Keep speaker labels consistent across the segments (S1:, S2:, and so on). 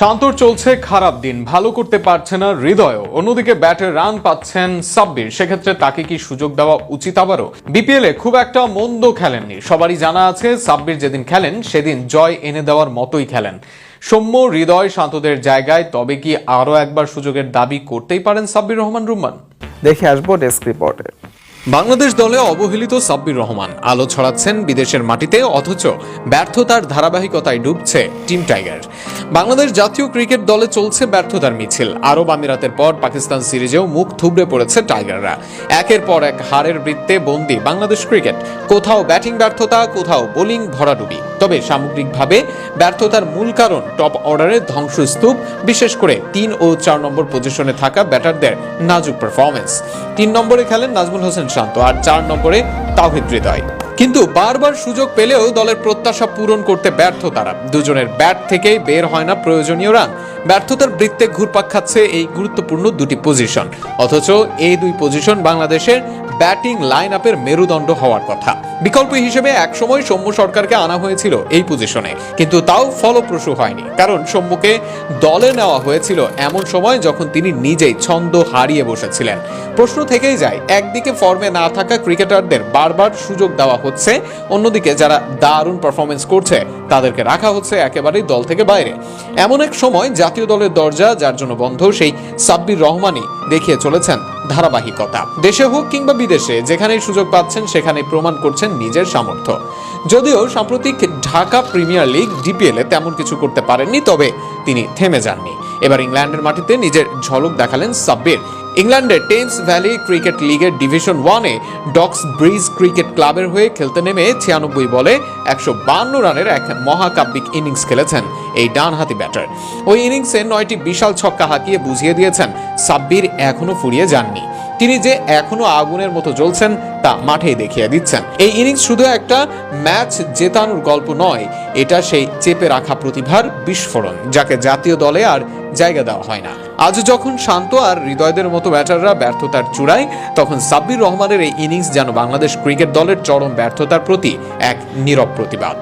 S1: শান্তর চলছে খারাপ দিন, ভালো করতে পারছে না হৃদয়ও। অন্যদিকে ব্যাটে রান পাচ্ছেন সাব্বির, সেক্ষেত্রে তাকে কি সুযোগ দেওয়া উচিত আবারও? বিপিএল এ খুব একটা মন্দ খেলেননি, সবারই জানা আছে সাব্বির যেদিন খেলেন, সেদিন জয় এনে দেওয়ার মতোই খেলেন। সৌম্য, হৃদয় শান্তদের জায়গায়, তবে কি আরও একবার সুযোগের দাবি করতেই পারেন সাব্বির রহমান রুম্মান?
S2: দেখে আসব ডেস্ক রিপোর্টে।
S1: বাংলাদেশ দলে অবহেলিত সাব্বির রহমান। আলো ছড়াচ্ছেন বিদেশের মাটিতে, অথচ ব্যর্থতার ধারাবাহিকতায় ডুবছে টিম টাইগার। বাংলাদেশ জাতীয় ক্রিকেট দলে চলছে ব্যর্থতার মিছিল। আরব আমিরাতের পর পাকিস্তান সিরিজেও মুখ থুবড়ে পড়েছে টাইগাররা। একের পর এক হারের বৃত্তে বন্দি বাংলাদেশ ক্রিকেট। কোথাও ব্যাটিং ব্যর্থতা, কোথাও বোলিং ভরাডুবি। তবে সামগ্রিকভাবে ব্যর্থতার মূল কারণ টপ অর্ডারের ধ্বংসস্তূপ, বিশেষ করে তিন ও চার নম্বর পজিশনে থাকা ব্যাটারদের নাজুক পারফরমেন্স তিন নম্বরে খেলেন নাজমুল হোসেন শান্ত আর চার নম্বরে তাওহিদ হৃদয়। কিন্তু বারবার সুযোগ পেলেও দলের প্রত্যাশা পূরণ করতে ব্যর্থ তারা। দুজনের ব্যাট থেকেই বের হয় না প্রয়োজনীয় রান। ব্যর্থতার বৃত্তে ঘুরপাক খাচ্ছে এই গুরুত্বপূর্ণ দুটি পজিশন। অথচ এই দুই পজিশন বাংলাদেশের ব্যাটিং লাইন আপের মেরুদণ্ড হওয়ার কথা। বিকল্প হিসেবে একসময় সৌম্য সরকারকে আনা হয়েছিল এই পজিশনে কিন্তু তাও ফলপ্রসূ হয়নি। কারণ সৌম্যকে দলে নেওয়া হয়েছিল এমন সময় যখন তিনি নিজেই ছন্দ হারিয়ে বসেছিলেন। প্রশ্ন থেকেই যায়, একদিকে ফর্মে না থাকা ক্রিকেটারদের বারবার সুযোগ দেওয়া হচ্ছে, অন্যদিকে যারা দারুণ পারফরমেন্স করছে, তাদেরকে রাখা হচ্ছে একেবারেই দল থেকে বাইরে। এমন এক সময় জাতীয় দলের দরজা, যার জন্য বন্ধ, সেই সাব্বির রহমানই দেখিয়ে চলেছেন ধারাবাহিকতা। দেশে হোক কিংবা বিদেশে, যেখানেই সুযোগ পাচ্ছেন সেখানে প্রমাণ করছেন নিজের সামর্থ্য। যদিও সাম্প্রতিক ঢাকা প্রিমিয়ার লিগ ডিপিএল এ তেমন কিছু করতে পারেননি, তবে তিনি থেমে যাননি। এবার ইংল্যান্ডের মাটিতে নিজের ঝলক দেখালেন সাব্বির। ইংল্যান্ডের টেন্স ভ্যালি ক্রিকেট লিগের ডিভিশন ওয়ানে ডক্স ব্রিজ ক্রিকেট ক্লাবের হয়ে খেলতে নেমে ছিয়ানব্বই বলে একশো বান্ন রানের এক মহাকাব্যিক ইনিংস খেলেছেন এই ডানহাতি ব্যাটার। ওই ইনিংসে নয়টি বিশাল ছক্কা হাঁকিয়ে বুঝিয়ে দিয়েছেন সাব্বির এখনও ফুরিয়ে যাননি। তিনি যে এখনও আগুনের মতো জ্বলছেন তা মাঠেই দেখিয়ে দিচ্ছেন। এই ইনিংস শুধু একটা ম্যাচ জেতানোর গল্প নয়, এটা সেই চেপে রাখা প্রতিভার বিস্ফোরণ, যাকে জাতীয় দলে আর জায়গা দেওয়া হয় না। আজ যখন শান্ত আর হৃদয়দের মতো ব্যাটাররা ব্যর্থতার চূড়ায়, তখন সাব্বির রহমানের এই ইনিংস যেন বাংলাদেশ ক্রিকেট দলের চরম ব্যর্থতার প্রতি এক নীরব প্রতিবাদ।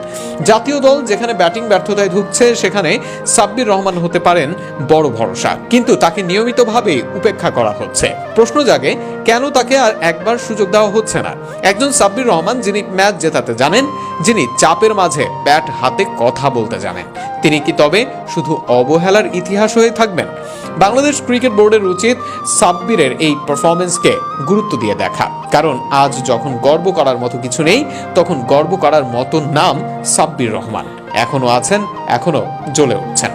S1: জাতীয় দল যেখানে ব্যাটিং ব্যর্থতায় ঢুকছে সেখানে সাব্বির রহমান হতে পারেন বড় ভরসা। কিন্তু তাকে নিয়মিতভাবে উপেক্ষা করা হচ্ছে। প্রশ্ন জাগে, কেন তাকে আর একবার সুযোগ দেওয়া হচ্ছে না। একজন সাব্বির রহমান যিনি ম্যাচ জেতাতে জানেন, যিনি চাপের মাঝে ব্যাট হাতে কথা বলতে জানেন। তিনি কি তবে শুধু অবহেলার ইতিহাস হয়ে থাকবেন? বাংলাদেশ ক্রিকেট বোর্ডের উচিত সাব্বিরের এই পারফরমেন্সকে গুরুত্ব দিয়ে দেখা। কারণ আজ যখন গর্ব করার মতো কিছু নেই, তখন গর্ব করার মতো নাম সাব্বির রহমান। এখনও আছেন, এখনও জ্বলে উঠছেন।